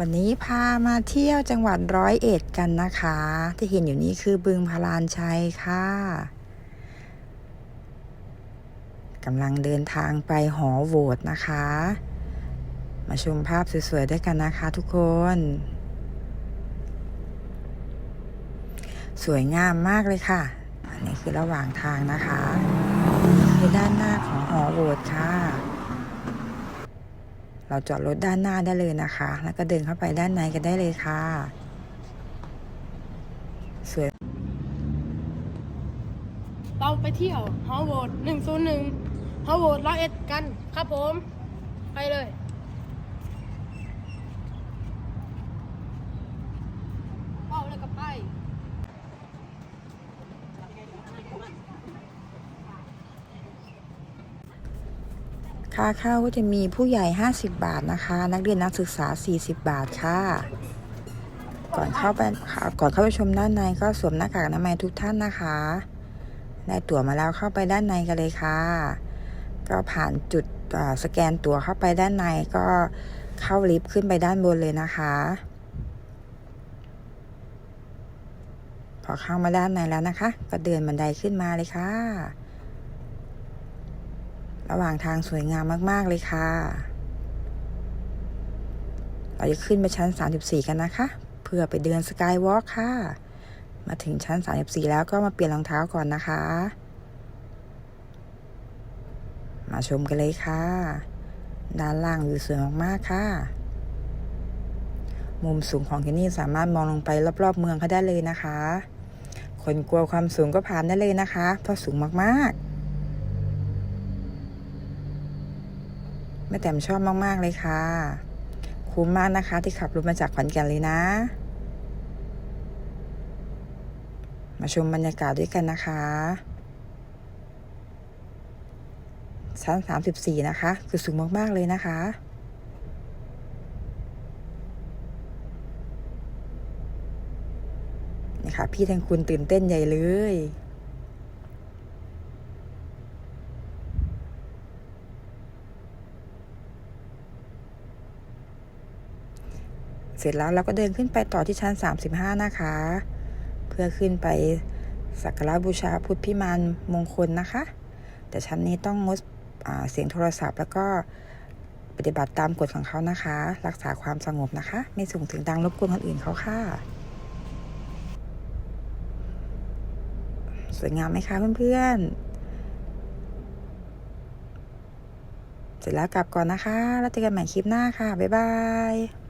วันนี้พามาเที่ยวจังหวัดร้อยเอ็ดกันนะคะ ที่เห็นอยู่นี้คือบึงพลานชัยค่ะกำลังเดินทางไปหอโหวตนะคะ มาชมภาพสวยๆด้วยกันนะคะทุกคน สวยงามมากเลยค่ะ อันนี้คือระหว่างทางนะคะคือด้านหน้าของหอโหวตค่ะ เราจอดรถด้านหน้าได้เลยนะคะ แล้วก็เดินเข้าไปด้านในกันได้เลยค่ะ สวย เราไปเที่ยวฮอลโวดหนึ่งศูนย์หนึ่งฮอลโวดร้อยเอ็ดกัน ครับผม ไปเลยเป้าเลยกับไป ค่าเข้าก็จะมีผู้ใหญ่ 50 บาทนะคะ นักเรียนนักศึกษา 40 บาทค่ะ ก่อนเข้าไปก่อนเข้าไปชมด้านในก็สวมหน้ากากอนามัยทุกท่านนะคะได้ตั๋วมาแล้วเข้าไปด้านในกันเลยค่ะ ก็ผ่านจุดสแกนตั๋วเข้าไปด้านในก็เข้าลิฟต์ขึ้นไปด้านบนเลยนะคะ พอเข้ามาด้านในแล้วนะคะ ก็เดินบันไดขึ้นมาเลยค่ะ ระหว่างทางสวยงามมาก ๆ เลยค่ะ เราจะขึ้นไปชั้น 34 กันนะคะ เพื่อไปเดินสกายวอล์กค่ะ มาถึงชั้น 34 แล้วก็มาเปลี่ยนรองเท้าก่อนนะคะ มาชมกันเลยค่ะ ด้านล่างวิวสวยมาก ๆ ค่ะ มุมสูงของที่นี่สามารถมองลงไปรอบๆเมืองเขาได้เลยนะคะ คนกลัวความสูงก็ผ่านได้เลยนะคะ เพราะสูงมาก ๆ แม่แต้มชอบมากๆเลยค่ะ คุ้มมากนะคะที่ขับรถมาจากขอนแก่นเลยนะ มาชมบรรยากาศด้วยกันนะคะชั้น34นะคะ คือสูงมาก ๆ เลยนะคะ นี่ค่ะ พี่แทงคุณตื่นเต้นใหญ่เลย สร็จแล้วเราก็เดินขึ้นไปต่อที่ชั้น 35 นะคะ เพื่อขึ้นไปสักการะบูชาพุทธพิมานมงคลนะคะ แต่ชั้นนี้ต้องงดเสียงโทรศัพท์ แล้วก็ปฏิบัติตามกฎของเขานะคะ รักษาความสงบนะคะ ไม่ส่งถึงดังรบกวนคนอื่นเขาค่ะ สวยงามไหมคะเพื่อนๆ เสร็จแล้วกลับก่อนนะคะ แล้วเจอกันใหม่คลิปหน้าค่ะ บ๊ายบาย